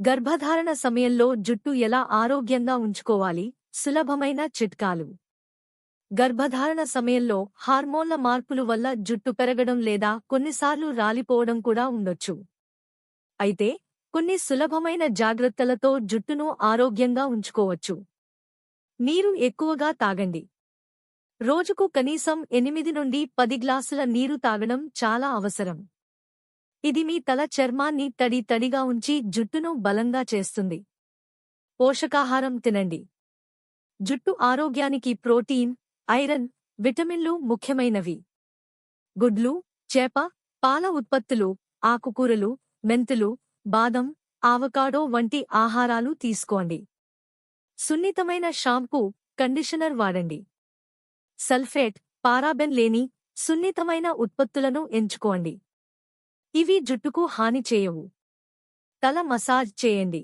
గర్భధారణ సమయంలో జుట్టు ఎలా ఆరోగ్యంగా ఉంచుకోవాలి? సులభమైన చిట్కాలు. గర్భధారణ సమయంలో హార్మోన్ల మార్పులు వల్ల జుట్టు పెరగడం లేదా కొన్నిసార్లు రాలిపోవడం కూడా ఉండొచ్చు. అయితే కొన్ని సులభమైన జాగ్రత్తలతో జుట్టును ఆరోగ్యంగా ఉంచుకోవచ్చు. నీరు ఎక్కువగా తాగండి. రోజుకు కనీసం ఎనిమిది నుండి పది గ్లాసుల నీరు తాగడం చాలా అవసరం. ఇది మీ తల చర్మాన్ని తడి తడిగా ఉంచి జుట్టును బలంగా చేస్తుంది. పోషకాహారం తినండి. జుట్టు ఆరోగ్యానికి ప్రోటీన్ ఐరన్ విటమిన్లు ముఖ్యమైనవి. గుడ్లు చేప పాల ఉత్పత్తులు ఆకుకూరలు మెంతులు బాదం ఆవకాడో వంటి ఆహారాలు తీసుకోండి. సున్నితమైన షాంపూ కండిషనర్ వాడండి. సల్ఫేట్ పారాబెన్ లేని సున్నితమైన ఉత్పత్తులను ఎంచుకోండి. ఇవి జుట్టుకు హాని చేయవు తల మసాజ్ చేయండి.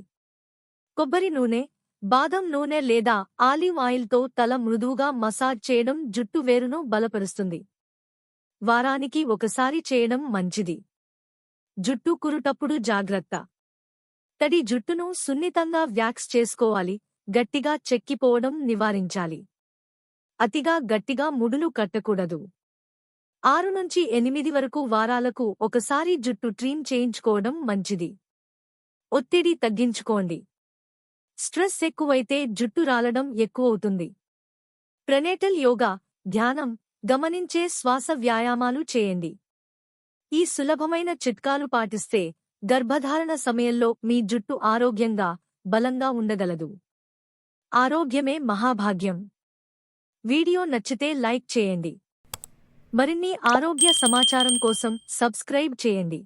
కొబ్బరి నూనె బాదం నూనె లేదా ఆలివ్ ఆయిల్తో తల మృదువుగా మసాజ్ చేయడం జుట్టు వేరును బలపరుస్తుంది. వారానికి ఒకసారి చేయడం మంచిది. జుట్టు కురుటప్పుడు జాగ్రత్త. తడి జుట్టును సున్నితంగా వ్యాక్స్ చేసుకోవాలి గట్టిగా చెక్కిపోవడం నివారించాలి. అతిగా గట్టిగా ముడులు కట్టకూడదు. ఆరు నుంచి ఎనిమిది వరకు వారాలకు ఒకసారి జుట్టు ట్రీమ్ చేయించుకోవడం మంచిది. ఒత్తిడి తగ్గించుకోండి. స్ట్రెస్ ఎక్కువైతే జుట్టు రాలడం ఎక్కువవుతుంది. ప్రెనేటల్ యోగా ధ్యానం గమనించే శ్వాస వ్యాయామాలు చేయండి. ఈ సులభమైన చిట్కాలు పాటిస్తే గర్భధారణ సమయంలో మీ జుట్టు ఆరోగ్యంగా బలంగా ఉండగలదు. ఆరోగ్యమే మహాభాగ్యం. వీడియో నచ్చితే లైక్ చేయండి. మరిన్ని ఆరోగ్య సమాచారం కోసం సబ్స్క్రైబ్ చేయండి.